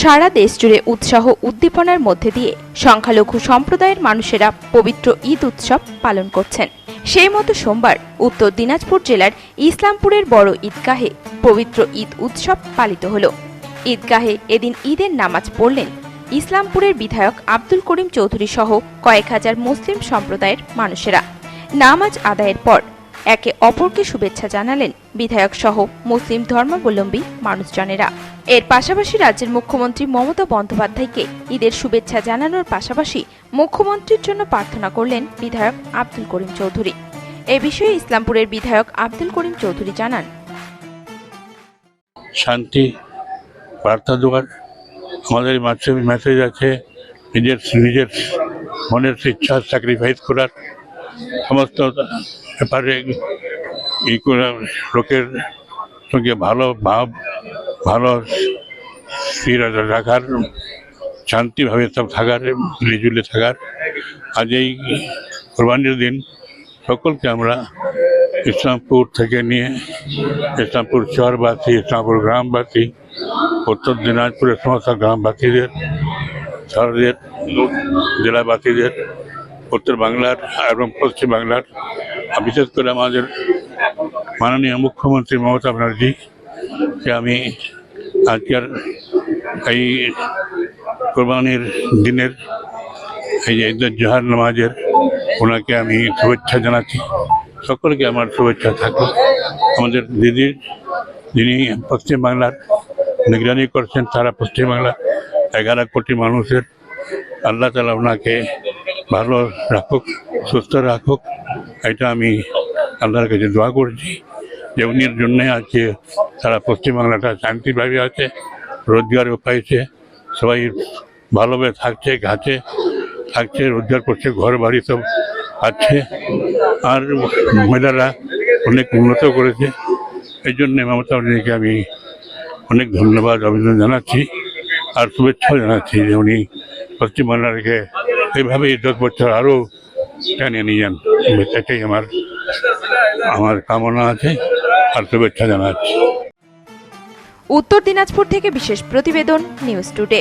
সারা দেশ জুড়ে উৎসাহ উদ্দীপনার মধ্যে দিয়ে সংখ্যালঘু সম্প্রদায়ের মানুষেরা পবিত্র ঈদ উৎসব পালন করছেন। সেই মতো সোমবার উত্তর দিনাজপুর জেলার ইসলামপুরের বড় ঈদগাহে পবিত্র ঈদ উৎসব পালিত হলো। ঈদগাহে এদিন ঈদের নামাজ পড়লেন ইসলামপুরের বিধায়ক আব্দুল করিম চৌধুরী সহ কয়েক হাজার মুসলিম সম্প্রদায়ের মানুষেরা। নামাজ আদায়ের পর একে অপরকে শুভেচ্ছা জানালেন বিধায়ক সহ মুসলিম ধর্মাবলম্বী মানুষজনেরা। এর পাশাপাশি রাজ্যের মুখ্যমন্ত্রী মমতা বন্দ্যোপাধ্যায়কে ঈদের শুভেচ্ছা জানানোর পাশাপাশি মুখ্যমন্ত্রীর জন্য প্রার্থনা করলেন বিধায়ক আব্দুল করিম চৌধুরী। এ বিষয়ে ইসলামপুরের বিধায়ক আব্দুল করিম চৌধুরী জানান। শান্তি, বার্তা দেওয়ার আমাদের মেসেজ আছে, নিজের নিজের মনের ইচ্ছা স্যাক্রিফাইস করার। সমস্ত ব্যাপারে ই করে লোকের সঙ্গে ভালো ভাব, ভালো স্থির রাখার শান্তিভাবে সব থাকার, মিলেজুলে থাকার। আজ এই কোরবানির দিন সকলকে আমরা ইসলামপুর থেকে নিয়ে, ইসলামপুর শহরবাসী, ইসলামপুর গ্রামবাসী, উত্তর দিনাজপুরের সমস্ত গ্রামবাসীদের, শহরের জেলাবাসীদের উত্তর বাংলার এবং পশ্চিম বাংলার। বিশেষ করে আমাদের মাননীয় মুখ্যমন্ত্রী মমতা ব্যানার্জি, যে আমি আজকের এই কোরবানির দিনের এই ঈদের জোহার নামাজের ওনাকে আমি শুভেচ্ছা জানাচ্ছি। সকলকে আমার শুভেচ্ছা থাকবে আমাদের দিদির যিনি পশ্চিমবাংলার নিগরানি করছেন সারা পশ্চিমবাংলা এগারো কোটি মানুষের, আল্লাহ তালা ওনাকে ভালো রাখুক, সুস্থ রাখুক। এটা আমি আল্লাহর কাছে দোয়া করছি যে উনির জন্যে আজকে সারা পশ্চিমবাংলাটা শান্তিভাবে আছে রোজগারও পাইছে, সবাই ভালোভাবে থাকছে গাছে থাকছে, রোজগার করছে, ঘর বাড়ি সব আছে। আর মহিলারা অনেক উন্নত করেছে। এই জন্যে মমতা ব্যানার্জিকে আমি অনেক ধন্যবাদ, অভিনন্দন জানাচ্ছি। আর শুভেচ্ছাও জানাচ্ছি যে উনি পশ্চিমবাংলাকে এইভাবেই দশ বছর আরও টেনে নিয়ে যান। এটাই আমার আমার কামনা আছে আর শুভেচ্ছা জানাচ্ছি। উত্তর দিনাজপুর থেকে বিশেষ প্রতিবেদন নিউজ টুডে।